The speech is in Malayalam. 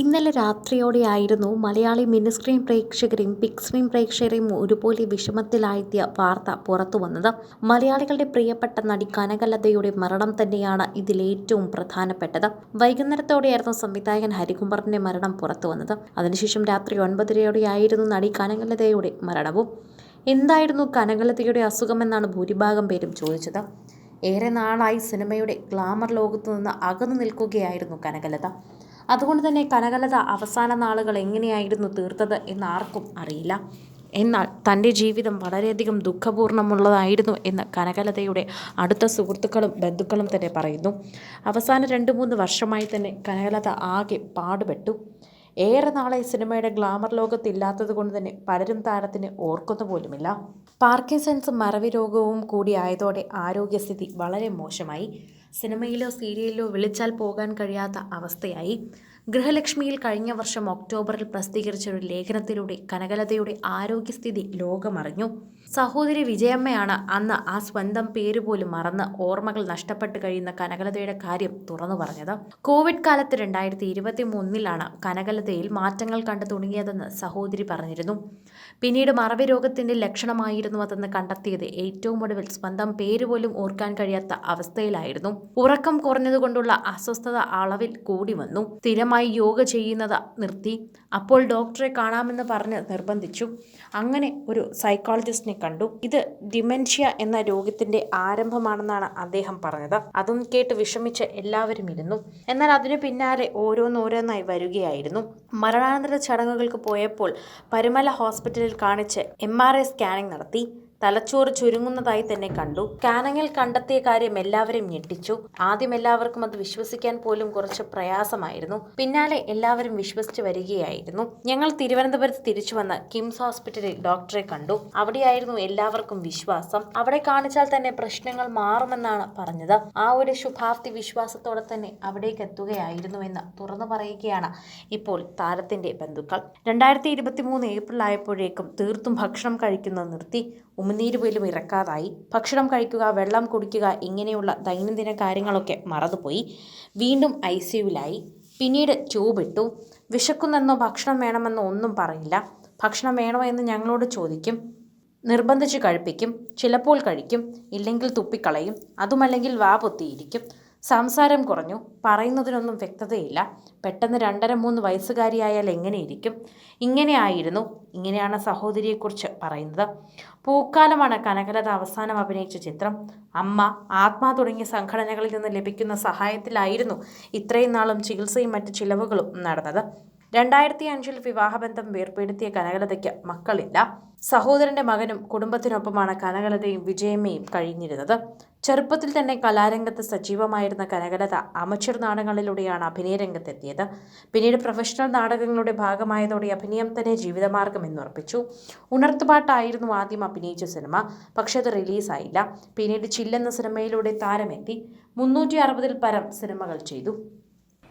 ഇന്നലെ രാത്രിയോടെയായിരുന്നു മലയാളി മിനി സ്ക്രീൻ പ്രേക്ഷകരെയും ബിഗ് സ്ക്രീൻ പ്രേക്ഷകരെയും ഒരുപോലെ വിഷമത്തിലാഴ്ത്തിയ വാർത്ത പുറത്തു വന്നത്. മലയാളികളുടെ പ്രിയപ്പെട്ട നടി കനകലതയുടെ മരണം തന്നെയാണ് ഇതിലേറ്റവും പ്രധാനപ്പെട്ടത്. വൈകുന്നേരത്തോടെയായിരുന്നു സംവിധായകൻ ഹരികുമാറിന്റെ മരണം പുറത്തു വന്നത്. അതിനുശേഷം രാത്രി ഒൻപതരയോടെയായിരുന്നു നടി കനകലതയുടെ മരണവും. എന്തായിരുന്നു കനകലതയുടെ അസുഖമെന്നാണ് ഭൂരിഭാഗം പേരും ചോദിച്ചത്. ഏറെ നാളായി സിനിമയുടെ ഗ്ലാമർ ലോകത്തു നിന്ന് അകന്നു നിൽക്കുകയായിരുന്നു കനകലത. അതുകൊണ്ട് തന്നെ കനകലത അവസാന നാളുകൾ എങ്ങനെയായിരുന്നു തീർത്തത് എന്ന് ആർക്കും അറിയില്ല. എന്നാൽ തന്റെ ജീവിതം വളരെയധികം ദുഃഖപൂർണമുള്ളതായിരുന്നു എന്ന് കനകലതയുടെ അടുത്ത സുഹൃത്തുക്കളും ബന്ധുക്കളും തന്നെ പറയുന്നു. അവസാന രണ്ട് മൂന്ന് വർഷമായി തന്നെ കനകലത ആകെ പാടുപെട്ടു. ഏറെ നാളെ സിനിമയുടെ ഗ്ലാമർ ലോകത്തില്ലാത്തത് കൊണ്ട് തന്നെ പലരും താരത്തിന് ഓർക്കുന്ന പോലുമില്ല. പാർക്കിൻസൺസ് മറവി രോഗവും കൂടി ആയതോടെ ആരോഗ്യസ്ഥിതി വളരെ മോശമായി. സിനിമയിലോ സീരിയലിലോ വിളിച്ചാൽ പോകാൻ കഴിയാത്ത അവസ്ഥയായി. ഗൃഹലക്ഷ്മിയിൽ കഴിഞ്ഞ വർഷം ഒക്ടോബറിൽ പ്രസിദ്ധീകരിച്ച ഒരു ലേഖനത്തിലൂടെ കനകലതയുടെ ആരോഗ്യസ്ഥിതി ലോകമറിഞ്ഞു. സഹോദരി വിജയമ്മയാണ് അന്ന് ആ സ്വന്തം പേര് പോലും മറന്ന് ഓർമ്മകൾ നഷ്ടപ്പെട്ട് കഴിയുന്ന കനകലതയുടെ കാര്യം തുറന്നു പറഞ്ഞത്. കോവിഡ് കാലത്ത് രണ്ടായിരത്തി ഇരുപത്തി മൂന്നിലാണ് കനകലതയിൽ മാറ്റങ്ങൾ കണ്ടു തുടങ്ങിയതെന്ന് സഹോദരി പറഞ്ഞിരുന്നു. പിന്നീട് മറവി രോഗത്തിന്റെ ലക്ഷണമായിരുന്നു അതെന്ന് കണ്ടെത്തിയത് ഏറ്റവും ഒടുവിൽ സ്വന്തം പേര് പോലും ഓർക്കാൻ കഴിയാത്ത അവസ്ഥയിലായിരുന്നു. ഉറക്കം കുറഞ്ഞതുകൊണ്ടുള്ള അസ്വസ്ഥത അളവിൽ കൂടി വന്നു. സ്ഥിരമായി യോഗ ചെയ്യുന്നത് നിർത്തി. അപ്പോൾ ഡോക്ടറെ കാണാമെന്ന് പറഞ്ഞ് നിർബന്ധിച്ചു. അങ്ങനെ ഒരു സൈക്കോളജിസ്റ്റിനെ കണ്ടു. ഇത് ഡിമെൻഷ്യ എന്ന രോഗത്തിന്റെ ആരംഭമാണെന്നാണ് അദ്ദേഹം പറഞ്ഞത്. അതും കേട്ട് വിഷമിച്ച് എല്ലാവരും ഇരുന്നു. എന്നാൽ അതിനു പിന്നാലെ ഓരോന്നോരോന്നായി വരികയായിരുന്നു. മരണാനന്തര ചടങ്ങുകൾക്ക് പോയപ്പോൾ പരുമല ഹോസ്പിറ്റലിൽ കാണിച്ച് എം ആർ ഐ സ്കാനിംഗ് നടത്തി. തലച്ചോറ് ചുരുങ്ങുന്നതായി തന്നെ കണ്ടു. സ്കാനിങ്ങിൽ കണ്ടെത്തിയ കാര്യം എല്ലാവരും ഞെട്ടിച്ചു. ആദ്യം എല്ലാവർക്കും അത് വിശ്വസിക്കാൻ പോലും കുറച്ച് പ്രയാസമായിരുന്നു. പിന്നാലെ എല്ലാവരും വിശ്വസിച്ച് വരികയായിരുന്നു. ഞങ്ങൾ തിരുവനന്തപുരത്ത് തിരിച്ചു വന്ന കിംസ് ഹോസ്പിറ്റലിൽ ഡോക്ടറെ കണ്ടു. അവിടെയായിരുന്നു എല്ലാവർക്കും വിശ്വാസം. അവിടെ കാണിച്ചാൽ തന്നെ പ്രശ്നങ്ങൾ മാറുമെന്നാണ് പറഞ്ഞത്. ആ ഒരു ശുഭാപ്തി വിശ്വാസത്തോടെ തന്നെ അവിടേക്ക് എത്തുകയായിരുന്നുവെന്ന് തുറന്നു പറയുകയാണ് ഇപ്പോൾ താരത്തിന്റെ ബന്ധുക്കൾ. രണ്ടായിരത്തി ഇരുപത്തി മൂന്ന് ഏപ്രിൽ ആയപ്പോഴേക്കും തീർത്തും ഭക്ഷണം കഴിക്കുന്നത് നിർത്തി. ഉമിനീര് പോലും ഇറക്കാതായി. ഭക്ഷണം കഴിക്കുക വെള്ളം കുടിക്കുക ഇങ്ങനെയുള്ള ദൈനംദിന കാര്യങ്ങളൊക്കെ മറന്നുപോയി. വീണ്ടും ഐ സിയുവിലായി പിന്നീട് ട്യൂബിട്ടു വിശക്കുന്നെന്നോ ഭക്ഷണം വേണമെന്നോ ഒന്നും പറയില്ല ഭക്ഷണം വേണോ എന്ന് ഞങ്ങളോട് ചോദിക്കും. നിർബന്ധിച്ച് കഴിപ്പിക്കും. ചിലപ്പോൾ കഴിക്കും. ഇല്ലെങ്കിൽ തുപ്പിക്കളയും. അതുമല്ലെങ്കിൽ വാ പൊത്തിയിരിക്കും. സംസാരം കുറഞ്ഞു. പറയുന്നതിനൊന്നും വ്യക്തതയില്ല. പെട്ടെന്ന് രണ്ടര മൂന്ന് വയസ്സുകാരിയായാൽ എങ്ങനെയിരിക്കും? ഇങ്ങനെയായിരുന്നു. ഇങ്ങനെയാണ് സഹോദരിയെക്കുറിച്ച് പറയുന്നത്. പൂക്കാലമാണ് കനകലത അവസാനം അഭിനയിച്ച ചിത്രം. അമ്മ ആത്മാ തുടങ്ങിയ സംഘടനകളിൽ നിന്ന് ലഭിക്കുന്ന സഹായത്തിലായിരുന്നു ഇത്രയും നാളും ചികിത്സയും മറ്റ് ചിലവുകളും നടന്നത്. രണ്ടായിരത്തി അഞ്ചിൽ വിവാഹബന്ധം വേർപ്പെടുത്തിയ കനകലതയ്ക്ക് മക്കളില്ല. സഹോദരന്റെ മകനും കുടുംബത്തിനൊപ്പമാണ് കനകലതയും വിജയമ്മയും കഴിഞ്ഞിരുന്നത്. ചെറുപ്പത്തിൽ തന്നെ കലാരംഗത്ത് സജീവമായിരുന്ന കനകലത അമച്ചർ നാടകങ്ങളിലൂടെയാണ് അഭിനയരംഗത്തെത്തിയത് പിന്നീട് പ്രൊഫഷണൽ നാടകങ്ങളുടെ ഭാഗമായതോടെ അഭിനയം തന്നെ ജീവിതമാർഗം എന്നുറപ്പിച്ചു. ഉണർത്തുപാട്ടായിരുന്നു ആദ്യം അഭിനയിച്ച സിനിമ പക്ഷെ അത് റിലീസായില്ല. പിന്നീട് ചില്ലെന്ന സിനിമയിലൂടെ താരമെത്തി. മുന്നൂറ്റി അറുപതിൽ പരം സിനിമകൾ ചെയ്തു.